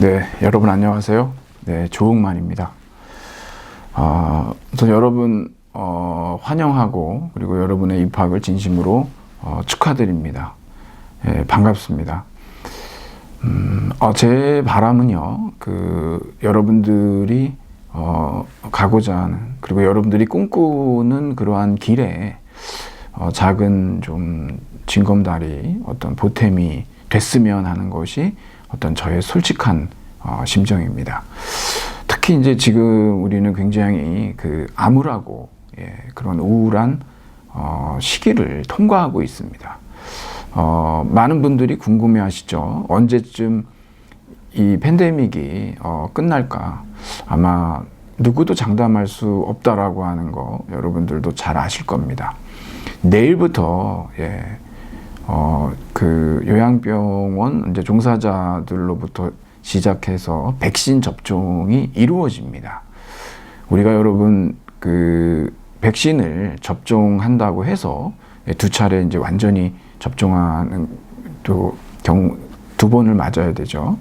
네, 여러분 안녕하세요. 네, 조응만입니다. 아, 우선 여러분 어, 환영하고 그리고 여러분의 입학을 진심으로 어, 축하드립니다. 예, 반갑습니다. 음, 어, 제 바람은요, 그 여러분들이 어, 가고자 하는 그리고 여러분들이 꿈꾸는 그러한 길에 어, 작은 좀 징검다리 어떤 보탬이 됐으면 하는 것이 어떤 저의 솔직한 어, 심정입니다. 특히 이제 지금 우리는 굉장히 그 암울하고 예, 그런 우울한 어, 시기를 통과하고 있습니다. 어, 많은 분들이 궁금해 하시죠. 언제쯤 이 팬데믹이 어, 끝날까? 아마 누구도 장담할 수 없다라고 하는 거 여러분들도 잘 아실 겁니다. 내일부터 예, 어, 그 요양병원 이제 종사자들로부터 시작해서 백신 접종이 이루어집니다. 우리가 여러분 그 백신을 접종한다고 해서 두 차례 이제 완전히 접종하는 또 경우 두 번을 맞아야 되죠.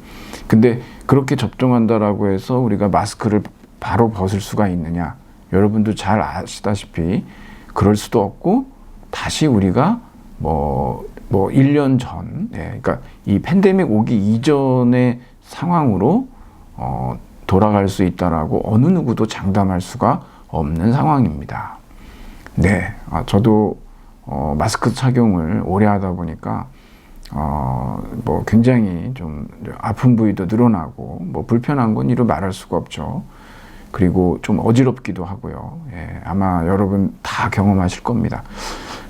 근데 그렇게 접종한다라고 해서 우리가 마스크를 바로 벗을 수가 있느냐? 여러분도 잘 아시다시피 그럴 수도 없고 다시 우리가 뭐, 뭐, 1년 전, 예, 그러니까 이 팬데믹 오기 이전의 상황으로, 어, 돌아갈 수 있다라고 어느 누구도 장담할 수가 없는 상황입니다. 네, 아, 저도, 어, 마스크 착용을 오래 하다 보니까, 어, 뭐 굉장히 좀 아픈 부위도 늘어나고, 뭐 불편한 건 이루 말할 수가 없죠. 그리고 좀 어지럽기도 하고요. 예, 아마 여러분 다 경험하실 겁니다.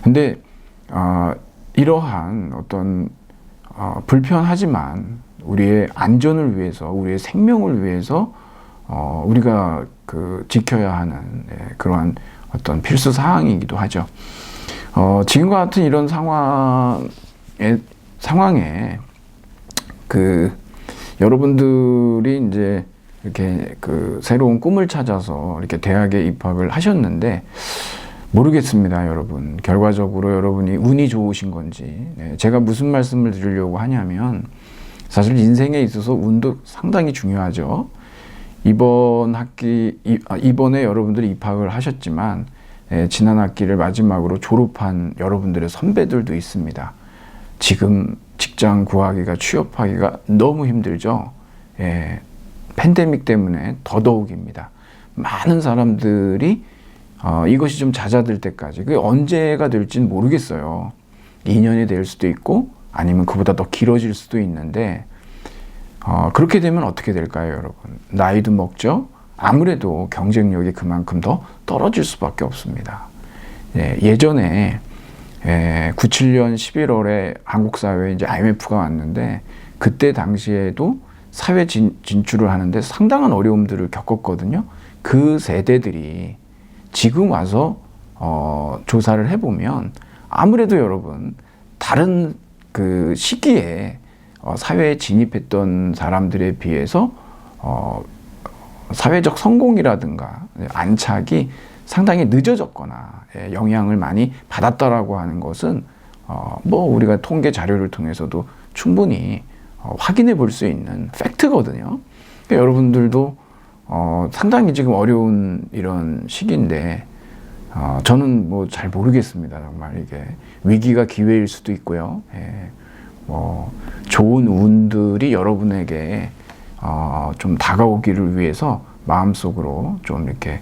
근데 어, 이러한 어떤 어, 불편하지만 우리의 안전을 위해서, 우리의 생명을 위해서 어, 우리가 그 지켜야 하는 예, 그러한 어떤 필수 사항이기도 하죠. 어, 지금과 같은 이런 상황에 상황에 그 여러분들이 이제 이렇게 그 새로운 꿈을 찾아서 이렇게 대학에 입학을 하셨는데 모르겠습니다, 여러분. 결과적으로 여러분이 운이 좋으신 건지. 네, 제가 무슨 말씀을 드리려고 하냐면, 사실 인생에 있어서 운도 상당히 중요하죠. 이번 학기, 아, 이번에 여러분들이 입학을 하셨지만, 예, 지난 학기를 마지막으로 졸업한 여러분들의 선배들도 있습니다. 지금 직장 구하기가, 취업하기가 너무 힘들죠. 예, 팬데믹 때문에 더더욱입니다. 많은 사람들이 어, 이것이 좀 잦아들 때까지 그게 언제가 될지는 모르겠어요. 2년이 될 수도 있고 아니면 그보다 더 길어질 수도 있는데 어, 그렇게 되면 어떻게 될까요, 여러분? 나이도 먹죠. 아무래도 경쟁력이 그만큼 더 떨어질 수밖에 없습니다. 예, 예전에 예, 97년 11월에 한국 사회에 이제 IMF가 왔는데 그때 당시에도 사회 진, 진출을 하는데 상당한 어려움들을 겪었거든요. 그 세대들이 지금 와서 어, 조사를 해보면 아무래도 여러분 다른 그 시기에 어, 사회에 진입했던 사람들에 비해서 어, 사회적 성공이라든가 안착이 상당히 늦어졌거나 예, 영향을 많이 받았다라고 하는 것은 어, 뭐 우리가 통계 자료를 통해서도 충분히 어, 확인해 볼 수 있는 팩트거든요. 그러니까 여러분들도 어, 상당히 지금 어려운 이런 시기인데 어, 저는 뭐 잘 모르겠습니다. 정말 이게 위기가 기회일 수도 있고요. 예, 뭐 좋은 운들이 여러분에게 어, 좀 다가오기를 위해서 마음속으로 좀 이렇게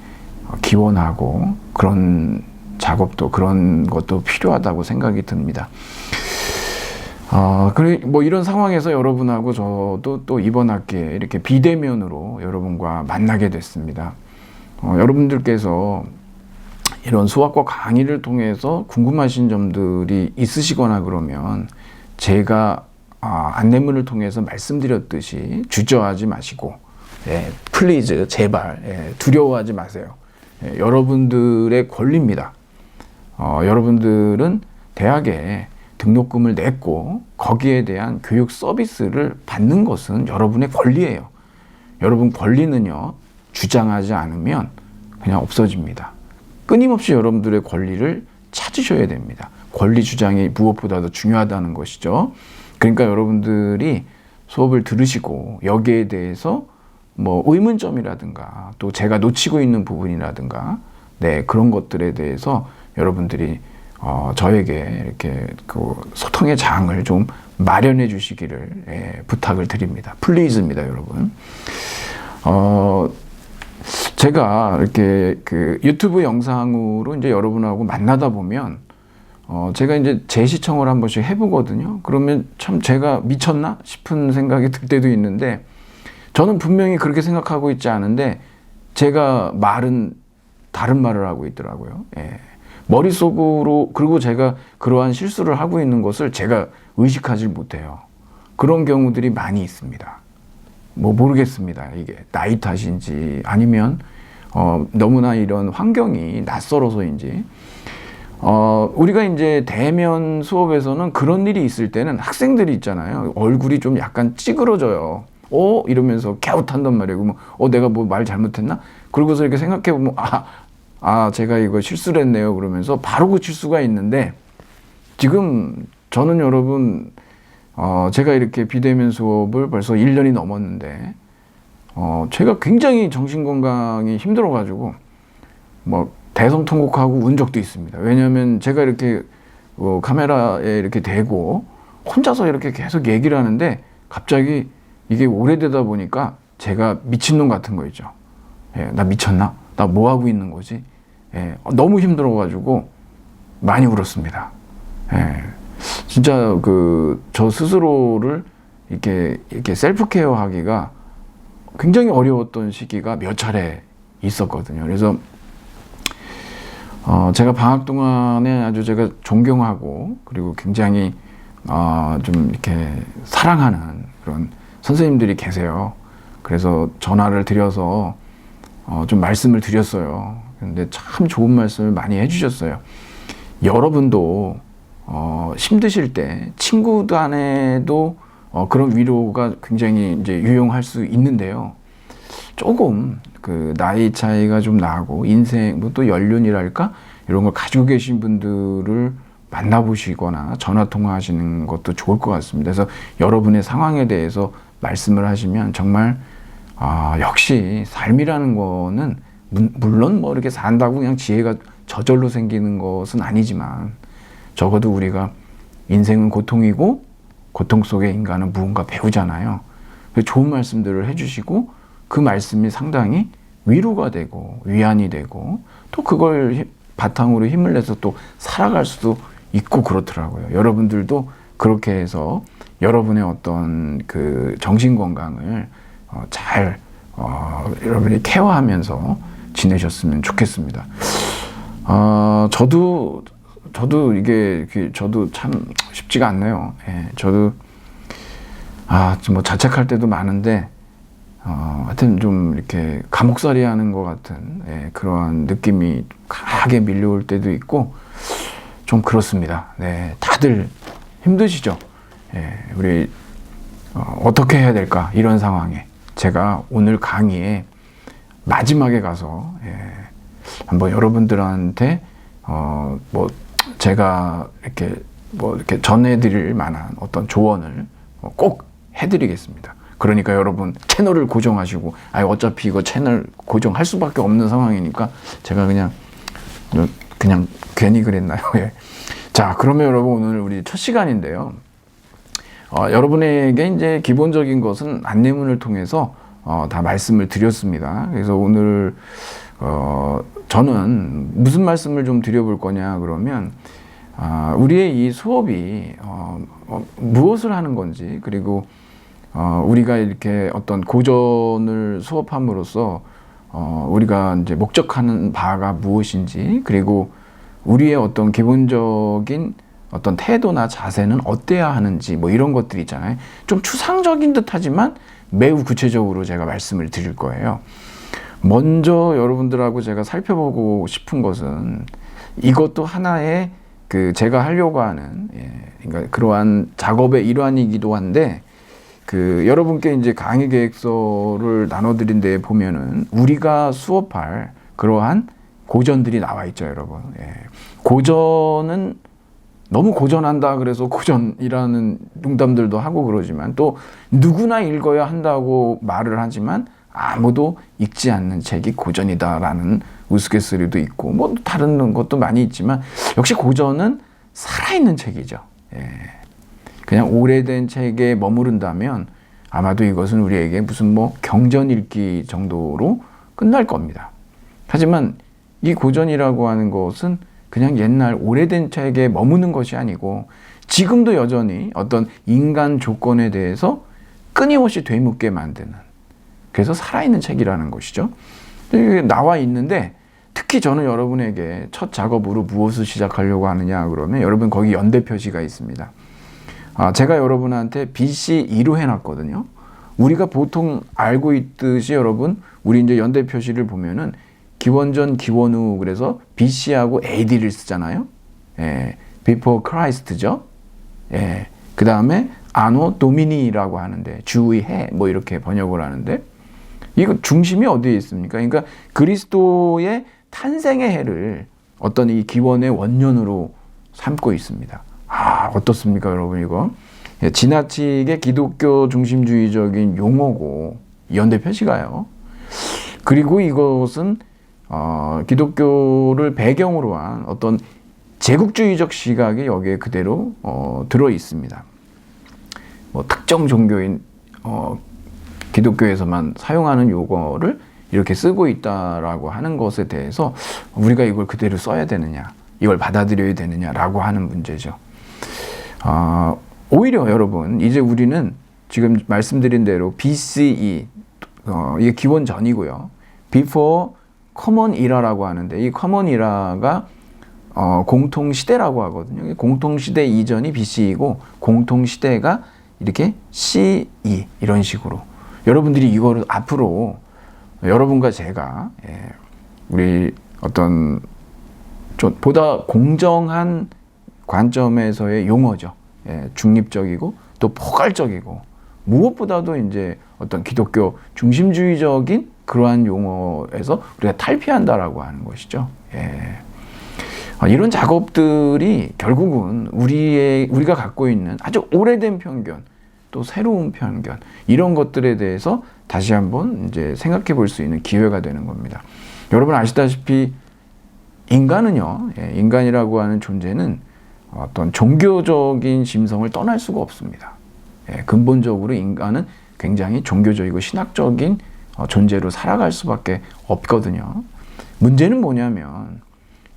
기원하고 그런 작업도 그런 것도 필요하다고 생각이 듭니다. 어, 그래, 뭐 이런 상황에서 여러분하고 저도 또 이번 학기에 이렇게 비대면으로 여러분과 만나게 됐습니다. 어, 여러분들께서 이런 수학과 강의를 통해서 궁금하신 점들이 있으시거나 그러면 제가 아, 안내문을 통해서 말씀드렸듯이 주저하지 마시고, 예, 플리즈, 제발, 예, 두려워하지 마세요. 예, 여러분들의 권리입니다. 어, 여러분들은 대학에 등록금을 냈고 거기에 대한 교육 서비스를 받는 것은 여러분의 권리예요. 여러분 권리는요, 주장하지 않으면 그냥 없어집니다. 끊임없이 여러분들의 권리를 찾으셔야 됩니다. 권리 주장이 무엇보다도 중요하다는 것이죠. 그러니까 여러분들이 수업을 들으시고 여기에 대해서 뭐 의문점이라든가 또 제가 놓치고 있는 부분이라든가 네 그런 것들에 대해서 여러분들이 어, 저에게 이렇게 그 소통의 장을 좀 마련해 주시기를 예, 부탁을 드립니다. 플리즈입니다, 여러분. 어, 제가 이렇게 그 유튜브 영상으로 이제 여러분하고 만나다 보면 어, 제가 이제 재시청을 한 번씩 해보거든요. 그러면 참 제가 미쳤나 싶은 생각이 들 때도 있는데 저는 분명히 그렇게 생각하고 있지 않은데 제가 말은 다른 말을 하고 있더라고요. 예. 머릿속으로 그리고 제가 그러한 실수를 하고 있는 것을 제가 의식하지 못해요. 그런 경우들이 많이 있습니다. 뭐 모르겠습니다. 이게 나이 탓인지 아니면 어, 너무나 이런 환경이 낯설어서인지 어, 우리가 이제 대면 수업에서는 그런 일이 있을 때는 학생들이 있잖아요. 얼굴이 좀 약간 찌그러져요. 어? 이러면서 갸웃한단 말이에요. 그러면 어, 내가 뭐 말 잘못했나? 그러고서 이렇게 생각해 보면 아, 아, 제가 이거 실수를 했네요. 그러면서 바로 고칠 수가 있는데 지금 저는 여러분 어, 제가 이렇게 비대면 수업을 벌써 1년이 넘었는데 어, 제가 굉장히 정신 건강이 힘들어 가지고 뭐 대성통곡하고 운 적도 있습니다. 왜냐하면 제가 이렇게 어, 카메라에 이렇게 대고 혼자서 이렇게 계속 얘기를 하는데 갑자기 이게 오래되다 보니까 제가 미친놈 같은 거 있죠. 예, 나 미쳤나? 나 뭐 하고 있는 거지? 예, 너무 힘들어가지고 많이 울었습니다. 예, 진짜 그 저 스스로를 이렇게 이렇게 셀프 케어 하기가 굉장히 어려웠던 시기가 몇 차례 있었거든요. 그래서 어, 제가 방학 동안에 아주 제가 존경하고 그리고 굉장히 어, 좀 이렇게 사랑하는 그런 선생님들이 계세요. 그래서 전화를 드려서 어, 좀 말씀을 드렸어요. 근데 참 좋은 말씀을 많이 해주셨어요. 여러분도 어, 힘드실 때 친구 간에도 어, 그런 위로가 굉장히 이제 유용할 수 있는데요. 조금 그 나이 차이가 좀 나고 인생 뭐 또 연륜이랄까 이런 걸 가지고 계신 분들을 만나보시거나 전화 통화하시는 것도 좋을 것 같습니다. 그래서 여러분의 상황에 대해서 말씀을 하시면 정말 아, 역시 삶이라는 거는 무- 물론 뭐 이렇게 산다고 그냥 지혜가 저절로 생기는 것은 아니지만 적어도 우리가 인생은 고통이고 고통 속에 인간은 무언가 배우잖아요. 좋은 말씀들을 해주시고 그 말씀이 상당히 위로가 되고 위안이 되고 또 그걸 히- 바탕으로 힘을 내서 또 살아갈 수도 있고 그렇더라고요. 여러분들도 그렇게 해서 여러분의 어떤 그 정신 건강을 어, 잘 어, 여러분이 케어하면서 지내셨으면 좋겠습니다. 어, 저도 저도 이게 저도 참 쉽지가 않네요. 예, 저도 아, 좀뭐 자책할 때도 많은데 어, 하여튼 좀 이렇게 감옥살이 하는 것 같은 예, 그러한 느낌이 강하게 밀려올 때도 있고 좀 그렇습니다. 네, 다들 힘드시죠? 예, 우리 어, 어떻게 해야 될까 이런 상황에 제가 오늘 강의에 마지막에 가서 예, 한번 여러분들한테 어, 뭐 제가 이렇게 뭐 이렇게 전해드릴 만한 어떤 조언을 어, 꼭 해드리겠습니다. 그러니까 여러분 채널을 고정하시고 아 어차피 이거 채널 고정할 수밖에 없는 상황이니까 제가 그냥 그냥 괜히 그랬나요? 예. 자 그러면 여러분 오늘 우리 첫 시간인데요. 어, 여러분에게 이제 기본적인 것은 안내문을 통해서 어, 다 말씀을 드렸습니다. 그래서 오늘 어, 저는 무슨 말씀을 좀 드려볼 거냐 그러면 아, 우리의 이 수업이 어, 어, 무엇을 하는 건지 그리고 어, 우리가 이렇게 어떤 고전을 수업함으로써 어, 우리가 이제 목적하는 바가 무엇인지 그리고 우리의 어떤 기본적인 어떤 태도나 자세는 어때야 하는지 뭐 이런 것들 있잖아요. 좀 추상적인 듯 하지만 매우 구체적으로 제가 말씀을 드릴 거예요. 먼저 여러분들하고 제가 살펴보고 싶은 것은 이것도 하나의 그 제가 하려고 하는 예, 그러니까 그러한 작업의 일환이기도 한데 그 여러분께 이제 강의 계획서를 나눠드린 데 보면은 우리가 수업할 그러한 고전들이 나와 있죠, 여러분. 예. 고전은 너무 고전한다 그래서 고전이라는 농담들도 하고 그러지만 또 누구나 읽어야 한다고 말을 하지만 아무도 읽지 않는 책이 고전이다라는 우스갯소리도 있고 뭐 다른 것도 많이 있지만 역시 고전은 살아있는 책이죠. 예. 그냥 오래된 책에 머무른다면 아마도 이것은 우리에게 무슨 뭐 경전 읽기 정도로 끝날 겁니다. 하지만 이 고전이라고 하는 것은 그냥 옛날 오래된 책에 머무는 것이 아니고 지금도 여전히 어떤 인간 조건에 대해서 끊임없이 되묻게 만드는 그래서 살아있는 책이라는 것이죠. 나와 있는데 특히 저는 여러분에게 첫 작업으로 무엇을 시작하려고 하느냐 그러면 여러분 거기 연대 표시가 있습니다. 아, 제가 여러분한테 BC2로 해놨거든요. 우리가 보통 알고 있듯이 여러분 우리 이제 연대 표시를 보면은 기원전 기원후 그래서 BC하고 AD를 쓰잖아요. 예, before Christ죠. 예, 그 다음에 아노 도미니라고 하는데 주의 해 뭐 이렇게 번역을 하는데 이거 중심이 어디에 있습니까? 그러니까 그리스도의 탄생의 해를 어떤 이 기원의 원년으로 삼고 있습니다. 아 어떻습니까, 여러분 이거? 예, 지나치게 기독교 중심주의적인 용어고 연대 표시가요. 그리고 이것은 어, 기독교를 배경으로 한 어떤 제국주의적 시각이 여기에 그대로 어, 들어 있습니다. 뭐 특정 종교인 어, 기독교에서만 사용하는 용어를 이렇게 쓰고 있다라고 하는 것에 대해서 우리가 이걸 그대로 써야 되느냐, 이걸 받아들여야 되느냐라고 하는 문제죠. 어, 오히려 여러분 이제 우리는 지금 말씀드린 대로 BCE 어, 이게 기원 전이고요. Before Common Era라고 하는데 이 Common Era가 어, 공통 시대라고 하거든요. 공통 시대 이전이 BC이고 공통 시대가 이렇게 CE 이런 식으로 여러분들이 이거를 앞으로 여러분과 제가 예, 우리 어떤 좀 보다 공정한 관점에서의 용어죠. 예, 중립적이고 또 포괄적이고 무엇보다도 이제 어떤 기독교 중심주의적인 그러한 용어에서 우리가 탈피한다라고 하는 것이죠. 예. 아, 이런 작업들이 결국은 우리의 우리가 갖고 있는 아주 오래된 편견, 또 새로운 편견 이런 것들에 대해서 다시 한번 이제 생각해 볼 수 있는 기회가 되는 겁니다. 여러분 아시다시피 인간은요, 예, 인간이라고 하는 존재는 어떤 종교적인 심성을 떠날 수가 없습니다. 예, 근본적으로 인간은 굉장히 종교적이고 신학적인 어, 존재로 살아갈 수밖에 없거든요. 문제는 뭐냐면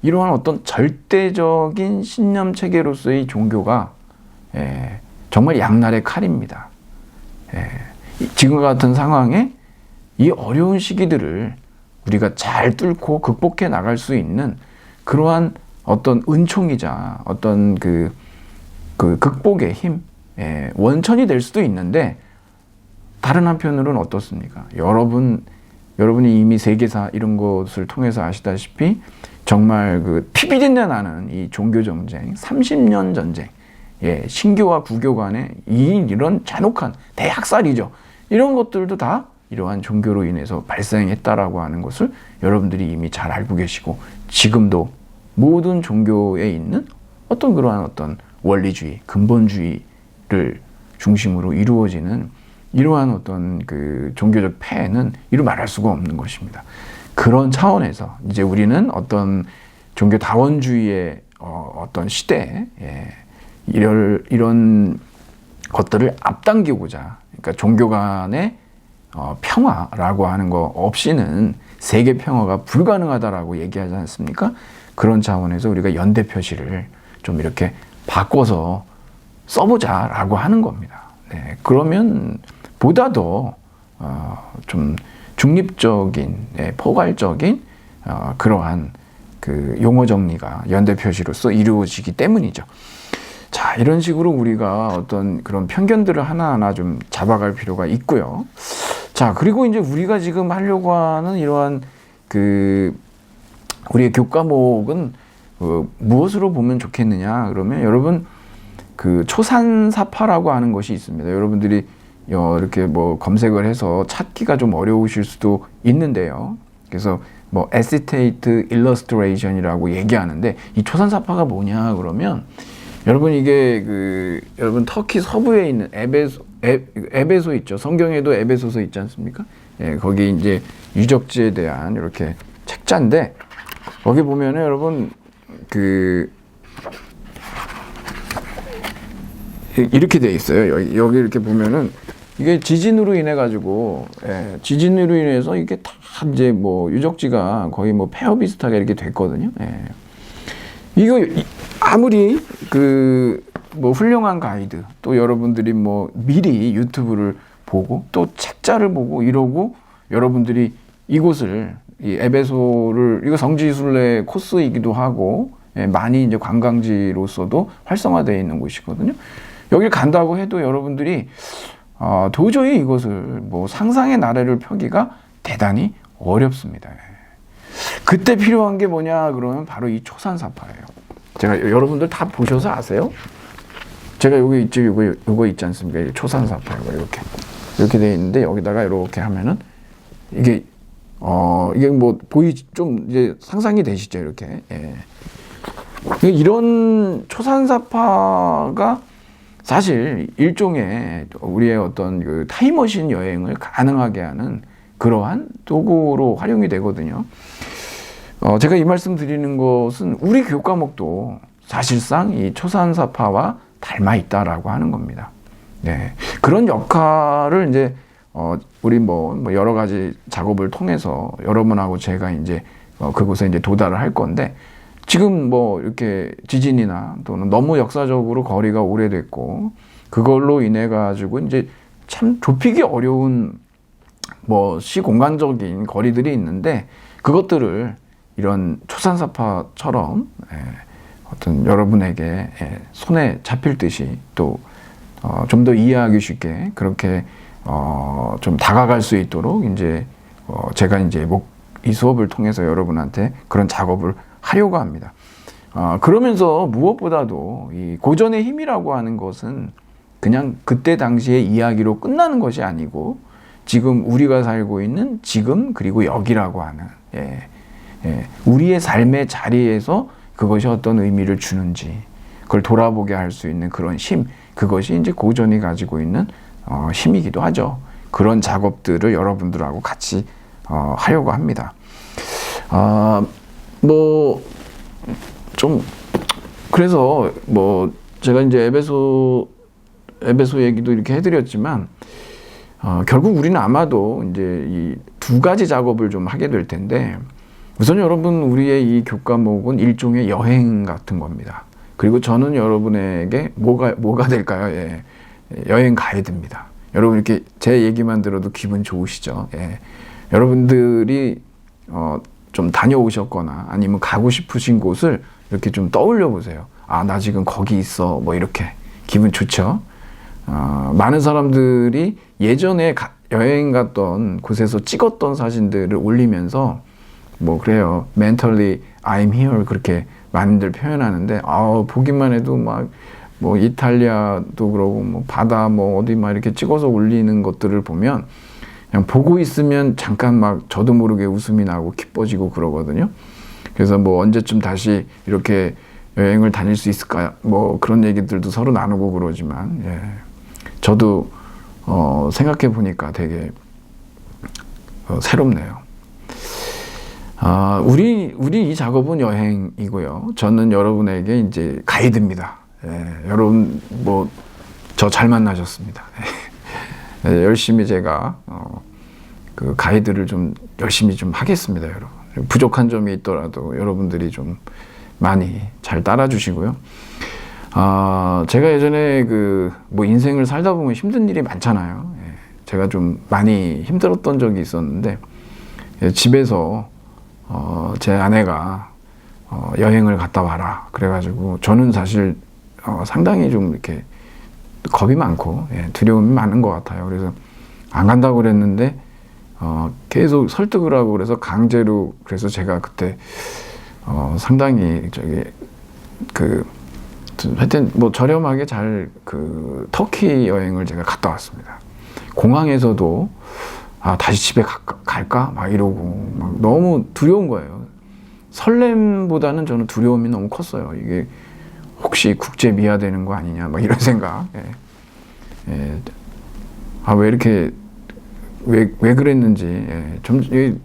이러한 어떤 절대적인 신념 체계로서의 종교가 예, 정말 양날의 칼입니다. 예, 지금 같은 상황에 이 어려운 시기들을 우리가 잘 뚫고 극복해 나갈 수 있는 그러한 어떤 은총이자 어떤 그, 그 극복의 힘, 예, 원천이 될 수도 있는데 다른 한편으로는 어떻습니까? 여러분, 여러분이 이미 세계사 이런 것을 통해서 아시다시피 정말 그 피비린내 나는 이 종교 전쟁, 30년 전쟁, 예, 신교와 구교 간의 이, 이런 잔혹한 대학살이죠. 이런 것들도 다 이러한 종교로 인해서 발생했다라고 하는 것을 여러분들이 이미 잘 알고 계시고 지금도 모든 종교에 있는 어떤 그러한 어떤 원리주의, 근본주의를 중심으로 이루어지는 이러한 어떤 그 종교적 폐해는 이루 말할 수가 없는 것입니다. 그런 차원에서 이제 우리는 어떤 종교 다원주의의 어, 어떤 시대에 예, 이럴, 이런 것들을 앞당기고자 그러니까 종교 간의 어, 평화라고 하는 거 없이는 세계 평화가 불가능하다라고 얘기하지 않습니까? 그런 차원에서 우리가 연대 표시를 좀 이렇게 바꿔서 써보자라고 하는 겁니다. 네, 그러면 보다 더, 어, 좀 중립적인, 네, 포괄적인, 어, 그러한 그 용어 정리가 연대 표시로서 이루어지기 때문이죠. 자, 이런 식으로 우리가 어떤 그런 편견들을 하나하나 좀 잡아갈 필요가 있고요. 자, 그리고 이제 우리가 지금 하려고 하는 이러한 그 우리의 교과목은 그 무엇으로 보면 좋겠느냐 그러면 여러분 그 초산사파라고 하는 것이 있습니다. 여러분들이 이렇게 뭐 검색을 해서 찾기가 좀 어려우실 수도 있는데요. 그래서 뭐 에시테이트 일러스트레이션이라고 얘기하는데 이 초산사파가 뭐냐 그러면 여러분 이게 그 여러분 터키 서부에 있는 에베소 에, 에베소 있죠. 성경에도 에베소서 있지 않습니까? 예, 거기 이제 유적지에 대한 이렇게 책자인데 거기 보면은 여러분 그 이렇게 돼 있어요. 여기, 여기 이렇게 보면은 이게 지진으로 인해 가지고 예, 지진으로 인해서 이게 다 이제 뭐 유적지가 거의 뭐 폐허 비슷하게 이렇게 됐거든요. 예. 이거 이- 아무리 그 뭐 훌륭한 가이드 또 여러분들이 뭐 미리 유튜브를 보고 또 책자를 보고 이러고 여러분들이 이곳을 이 에베소를 이거 성지순례 코스이기도 하고 예, 많이 이제 관광지로서도 활성화되어 있는 곳이거든요. 여길 간다고 해도 여러분들이 어, 도저히 이것을 뭐 상상의 나래를 펴기가 대단히 어렵습니다. 예. 그때 필요한 게 뭐냐 그러면 바로 이 초산사파예요. 제가 여러분들 다 보셔서 아세요? 제가 여기 있죠, 요거 요거 있지 않습니까? 이 초산사파가 이렇게 이렇게 돼 있는데 여기다가 이렇게 하면은 이게 어 이게 뭐 보이 좀 이제 상상이 되시죠, 이렇게. 예. 이런 초산사파가 사실 일종의 우리의 어떤 그 타임머신 여행을 가능하게 하는 그러한 도구로 활용이 되거든요. 어, 제가 이 말씀 드리는 것은 우리 교과목도 사실상 이 초산사파와 닮아 있다라고 하는 겁니다. 네. 그런 역할을 이제 어, 우리 뭐, 뭐 여러 가지 작업을 통해서 여러분하고 제가 이제 어, 그곳에 이제 도달을 할 건데 지금 뭐 이렇게 지진이나 또는 너무 역사적으로 거리가 오래됐고 그걸로 인해 가지고 이제 참 좁히기 어려운 뭐 시공간적인 거리들이 있는데 그것들을 이런 초산사파처럼 예, 어떤 여러분에게 예, 손에 잡힐 듯이 또 어, 좀더 이해하기 쉽게 그렇게 어, 좀 다가갈 수 있도록 이제 어, 제가 이제 목, 이 수업을 통해서 여러분한테 그런 작업을 하려고 합니다. 어, 그러면서 무엇보다도 이 고전의 힘이라고 하는 것은 그냥 그때 당시의 이야기로 끝나는 것이 아니고 지금 우리가 살고 있는 지금 그리고 여기라고 하는 예, 예, 우리의 삶의 자리에서 그것이 어떤 의미를 주는지 그걸 돌아보게 할 수 있는 그런 힘 그것이 이제 고전이 가지고 있는 어, 힘이기도 하죠. 그런 작업들을 여러분들하고 같이 어, 하려고 합니다. 아, 뭐, 좀, 그래서 뭐, 제가 이제 에베소, 에베소 얘기도 이렇게 해드렸지만, 어, 결국 우리는 아마도 이제 이 두 가지 작업을 좀 하게 될 텐데, 우선 여러분, 우리의 이 교과목은 일종의 여행 같은 겁니다. 그리고 저는 여러분에게 뭐가, 뭐가 될까요? 예. 여행 가이드입니다. 여러분 이렇게 제 얘기만 들어도 기분 좋으시죠? 예. 여러분들이 어, 좀 다녀오셨거나 아니면 가고 싶으신 곳을 이렇게 좀 떠올려 보세요. 아, 나 지금 거기 있어. 뭐 이렇게 기분 좋죠? 어, 많은 사람들이 예전에 가, 여행 갔던 곳에서 찍었던 사진들을 올리면서 뭐 그래요. mentally I'm here 그렇게 많이들 표현하는데 아 보기만 해도 막 뭐 이탈리아도 그러고 뭐 바다 뭐 어디 막 이렇게 찍어서 올리는 것들을 보면 그냥 보고 있으면 잠깐 막 저도 모르게 웃음이 나고 기뻐지고 그러거든요. 그래서 뭐 언제쯤 다시 이렇게 여행을 다닐 수 있을까 뭐 그런 얘기들도 서로 나누고 그러지만 예. 저도 어 생각해 보니까 되게 어 새롭네요. 아, 우리, 우리 이 작업은 여행이고요. 저는 여러분에게 이제 가이드입니다. 예, 여러분, 뭐, 저 잘 만나셨습니다. 예, 열심히 제가, 어, 그 가이드를 좀 열심히 좀 하겠습니다, 여러분. 부족한 점이 있더라도 여러분들이 좀 많이 잘 따라주시고요. 아, 제가 예전에 그, 뭐, 인생을 살다 보면 힘든 일이 많잖아요. 예, 제가 좀 많이 힘들었던 적이 있었는데, 예, 집에서 어, 제 아내가 어, 여행을 갔다 와라. 그래가지고 저는 사실 어, 상당히 좀 이렇게 겁이 많고 예, 두려움이 많은 것 같아요. 그래서 안 간다고 그랬는데 어, 계속 설득을 하고 그래서 강제로 그래서 제가 그때 어, 상당히 저기 그 하여튼 뭐 저렴하게 잘 그 터키 여행을 제가 갔다 왔습니다. 공항에서도 아 다시 집에 가, 갈까 막 이러고 막 너무 두려운 거예요. 설렘보다는 저는 두려움이 너무 컸어요. 이게 혹시 국제 미화되는 거 아니냐 막 이런 생각. 예. 예. 아왜 이렇게 왜, 왜 그랬는지 예. 좀 예.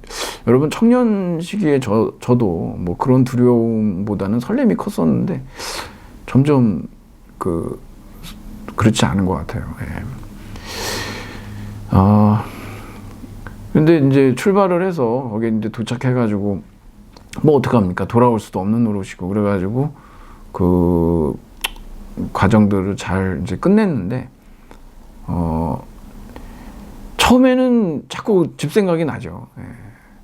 여러분 청년 시기에 저 저도 뭐 그런 두려움보다는 설렘이 컸었는데 점점 그 그렇지 않은 것 같아요. 예. 아 근데 이제 출발을 해서 거기 이제 도착해가지고 뭐 어떡합니까 돌아올 수도 없는 노릇이고 그래가지고 그 과정들을 잘 이제 끝냈는데 어 처음에는 자꾸 집 생각이 나죠. 예.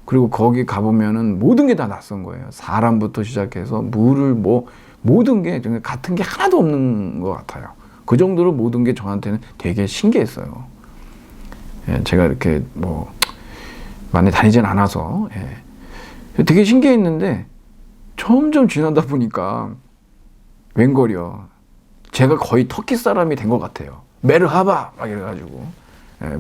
그리고 거기 가보면은 모든 게 다 낯선 거예요. 사람부터 시작해서 물을 뭐 모든 게 같은 게 하나도 없는 것 같아요. 그 정도로 모든 게 저한테는 되게 신기했어요. 예, 제가 이렇게 뭐 많이 다니진 않아서 예. 되게 신기했는데 점점 지나다 보니까 웬걸요. 제가 거의 터키 사람이 된 것 같아요. 메르하바 막 이래가지고 예,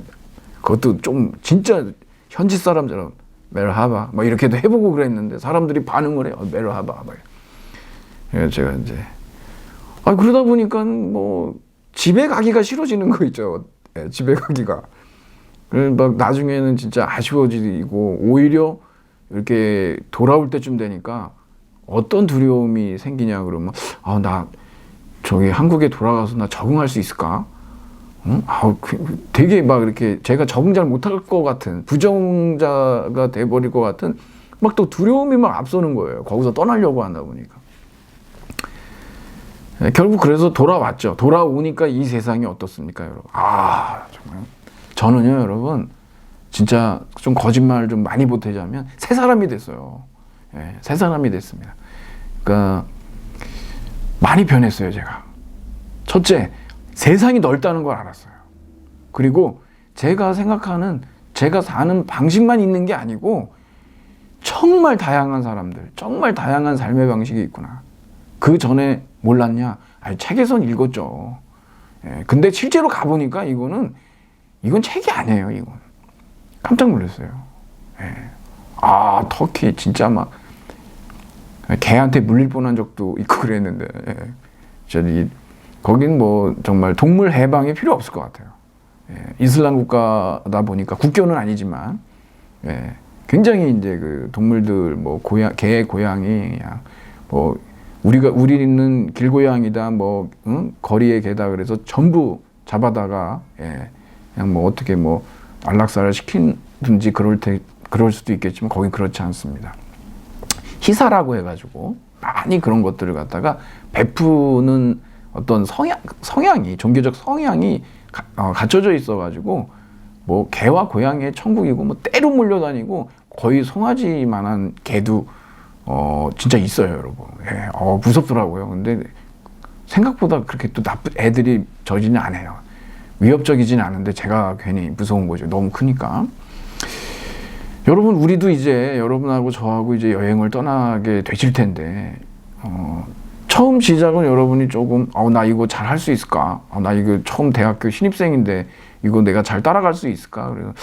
그것도 좀 진짜 현지 사람처럼 메르하바 막 이렇게도 해보고 그랬는데 사람들이 반응을 해요. 메르하바 막. 제가 이제 아 그러다 보니까 뭐 집에 가기가 싫어지는 거 있죠. 예, 집에 가기가. 막 나중에는 진짜 아쉬워지고 오히려 이렇게 돌아올 때쯤 되니까 어떤 두려움이 생기냐 그러면 아 나 저기 한국에 돌아가서 나 적응할 수 있을까? 응? 아, 그, 되게 막 이렇게 제가 적응 잘 못할 것 같은 부정자가 돼버릴 것 같은 막 또 두려움이 막 앞서는 거예요. 거기서 떠나려고 하다 보니까. 네, 결국 그래서 돌아왔죠. 돌아오니까 이 세상이 어떻습니까, 여러분? 아, 정말. 저는요, 여러분, 진짜 좀 거짓말 좀 많이 보태자면 새 사람이 됐어요. 예, 새 사람이 됐습니다. 그러니까 많이 변했어요, 제가. 첫째, 세상이 넓다는 걸 알았어요. 그리고 제가 생각하는 제가 사는 방식만 있는 게 아니고 정말 다양한 사람들, 정말 다양한 삶의 방식이 있구나. 그 전에 몰랐냐? 아니, 책에선 읽었죠. 예, 근데 실제로 가보니까 이거는, 이건 책이 아니에요, 이건. 깜짝 놀랐어요. 예. 아, 터키 진짜 막, 개한테 물릴 뻔한 적도 있고 그랬는데, 예. 저기, 거긴 뭐 정말 동물 해방이 필요 없을 것 같아요. 예. 이슬람 국가다 보니까 국교는 아니지만, 예. 굉장히 이제 그 동물들 뭐 고양, 개, 고양이, 뭐 우리가 우리는 길고양이다 뭐 응? 거리의 개다 그래서 전부 잡아다가 예, 그냥 뭐 어떻게 뭐 안락사를 시키든지 그럴 테 그럴 수도 있겠지만 거긴 그렇지 않습니다. 희사라고 해가지고 많이 그런 것들을 갖다가 베푸는 어떤 성향 성향이 종교적 성향이 가, 어, 갖춰져 있어가지고 뭐 개와 고양이의 천국이고 뭐 때로 몰려다니고 거의 송아지만한 개도 어, 진짜 있어요, 여러분. 예, 어, 무섭더라고요. 근데 생각보다 그렇게 또 나쁜 애들이 저지는 않아요. 위협적이진 않은데 제가 괜히 무서운 거죠. 너무 크니까. 여러분, 우리도 이제 여러분하고 저하고 이제 여행을 떠나게 되실 텐데, 어, 처음 시작은 여러분이 조금, 어, 나 이거 잘 할 수 있을까? 어, 나 이거 처음 대학교 신입생인데, 이거 내가 잘 따라갈 수 있을까? 그래서,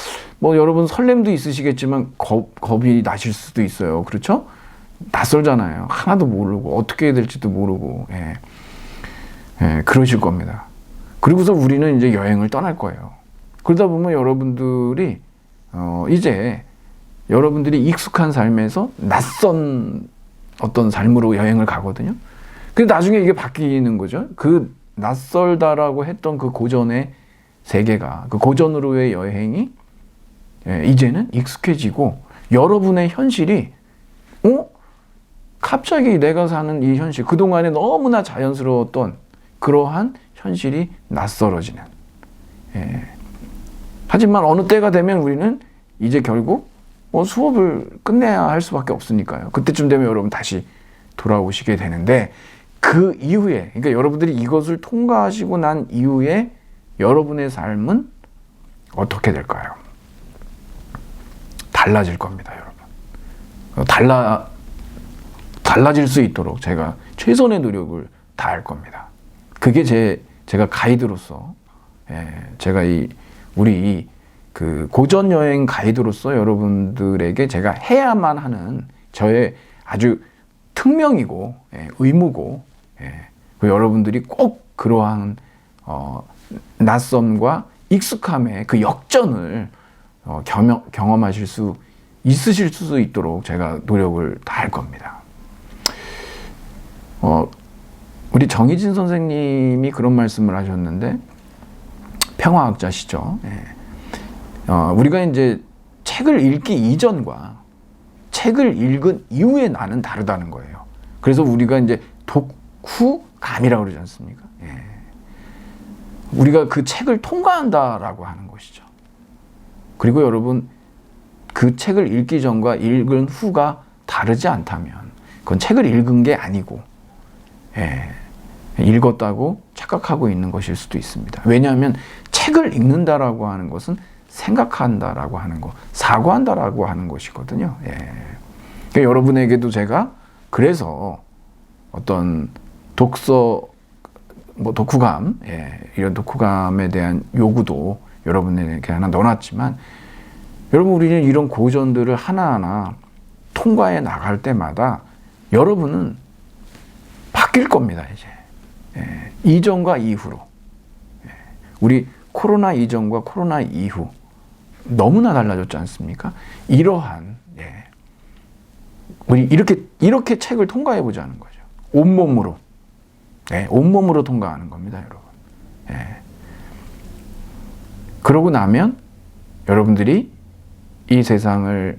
뭐 여러분 설렘도 있으시겠지만, 겁, 겁이 나실 수도 있어요. 그렇죠? 낯설잖아요. 하나도 모르고 어떻게 해야 될지도 모르고 예. 예, 그러실 겁니다. 그리고서 우리는 이제 여행을 떠날 거예요. 그러다 보면 여러분들이 어, 이제 여러분들이 익숙한 삶에서 낯선 어떤 삶으로 여행을 가거든요. 근데 나중에 이게 바뀌는 거죠. 그 낯설다라고 했던 그 고전의 세계가 그 고전으로의 여행이 예, 이제는 익숙해지고 여러분의 현실이 어? 갑자기 내가 사는 이 현실, 그동안에 너무나 자연스러웠던 그러한 현실이 낯설어지는. 예. 하지만 어느 때가 되면 우리는 이제 결국 뭐 수업을 끝내야 할 수밖에 없으니까요. 그때쯤 되면 여러분 다시 돌아오시게 되는데 그 이후에, 그러니까 여러분들이 이것을 통과하시고 난 이후에 여러분의 삶은 어떻게 될까요? 달라질 겁니다, 여러분. 달라, 달라질 수 있도록 제가 최선의 노력을 다할 겁니다. 그게 제 제가 가이드로서 예, 제가 이 우리 이 그 고전 여행 가이드로서 여러분들에게 제가 해야만 하는 저의 아주 특명이고 예, 의무고 예, 그 여러분들이 꼭 그러한 어, 낯섦과 익숙함의 그 역전을 어, 경험, 경험하실 수 있으실 수 있도록 제가 노력을 다할 겁니다. 어, 우리 정희진 선생님이 그런 말씀을 하셨는데 평화학자시죠. 예. 어, 우리가 이제 책을 읽기 이전과 책을 읽은 이후에 나는 다르다는 거예요. 그래서 우리가 이제 독후감이라고 그러지 않습니까? 예. 우리가 그 책을 통과한다라고 하는 것이죠. 그리고 여러분 그 책을 읽기 전과 읽은 후가 다르지 않다면 그건 책을 읽은 게 아니고 예, 읽었다고 착각하고 있는 것일 수도 있습니다. 왜냐하면 책을 읽는다라고 하는 것은 생각한다라고 하는 것, 사고한다라고 하는 것이거든요. 예. 그러니까 여러분에게도 제가 그래서 어떤 독서 뭐 독후감 예, 이런 독후감에 대한 요구도 여러분에게 하나 넣어놨지만 여러분 우리는 이런 고전들을 하나하나 통과해 나갈 때마다 여러분은 바뀔 겁니다 이제 예, 이전과 이후로 예, 우리 코로나 이전과 코로나 이후 너무나 달라졌지 않습니까? 이러한 예, 우리 이렇게 이렇게 책을 통과해 보자는 거죠 온 몸으로 예, 온 몸으로 통과하는 겁니다 여러분 예. 그러고 나면 여러분들이 이 세상을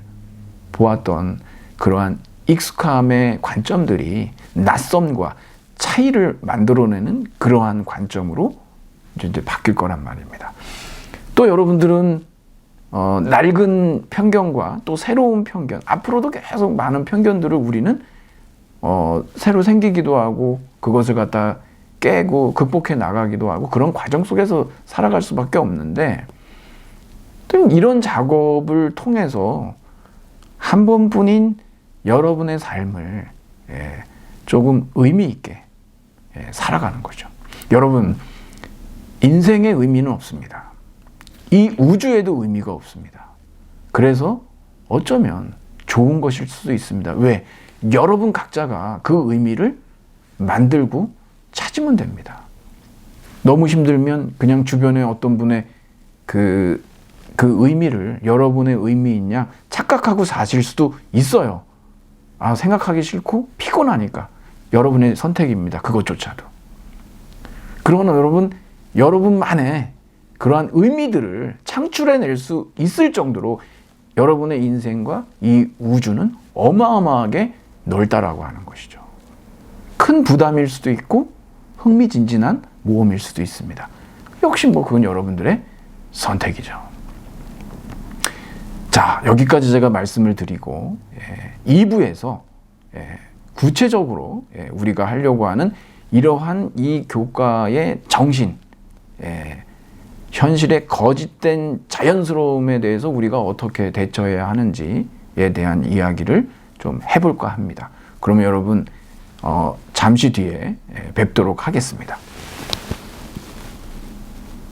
보았던 그러한 익숙함의 관점들이 낯섦과 차이를 만들어내는 그러한 관점으로 이제 바뀔 거란 말입니다. 또 여러분들은 어, 낡은 편견과 또 새로운 편견, 앞으로도 계속 많은 편견들을 우리는 어, 새로 생기기도 하고 그것을 갖다 깨고 극복해 나가기도 하고 그런 과정 속에서 살아갈 수밖에 없는데 또 이런 작업을 통해서 한 번뿐인 여러분의 삶을 예, 조금 의미 있게 예, 살아가는 거죠. 여러분 인생의 의미는 없습니다. 이 우주에도 의미가 없습니다. 그래서 어쩌면 좋은 것일 수도 있습니다. 왜? 여러분 각자가 그 의미를 만들고 찾으면 됩니다. 너무 힘들면 그냥 주변에 어떤 분의 그, 그 의미를 여러분의 의미 있냐 착각하고 사실 수도 있어요. 아, 생각하기 싫고 피곤하니까. 여러분의 선택입니다. 그것조차도. 그러나 여러분, 여러분만의 그러한 의미들을 창출해낼 수 있을 정도로 여러분의 인생과 이 우주는 어마어마하게 넓다라고 하는 것이죠. 큰 부담일 수도 있고 흥미진진한 모험일 수도 있습니다. 역시 뭐 그건 여러분들의 선택이죠. 자, 여기까지 제가 말씀을 드리고 예, 2부에서 예, 구체적으로 예, 우리가 하려고 하는 이러한 이 교과의 정신, 예, 현실의 거짓된 자연스러움에 대해서 우리가 어떻게 대처해야 하는지에 대한 이야기를 좀 해볼까 합니다. 그러면 여러분 어, 잠시 뒤에 예, 뵙도록 하겠습니다.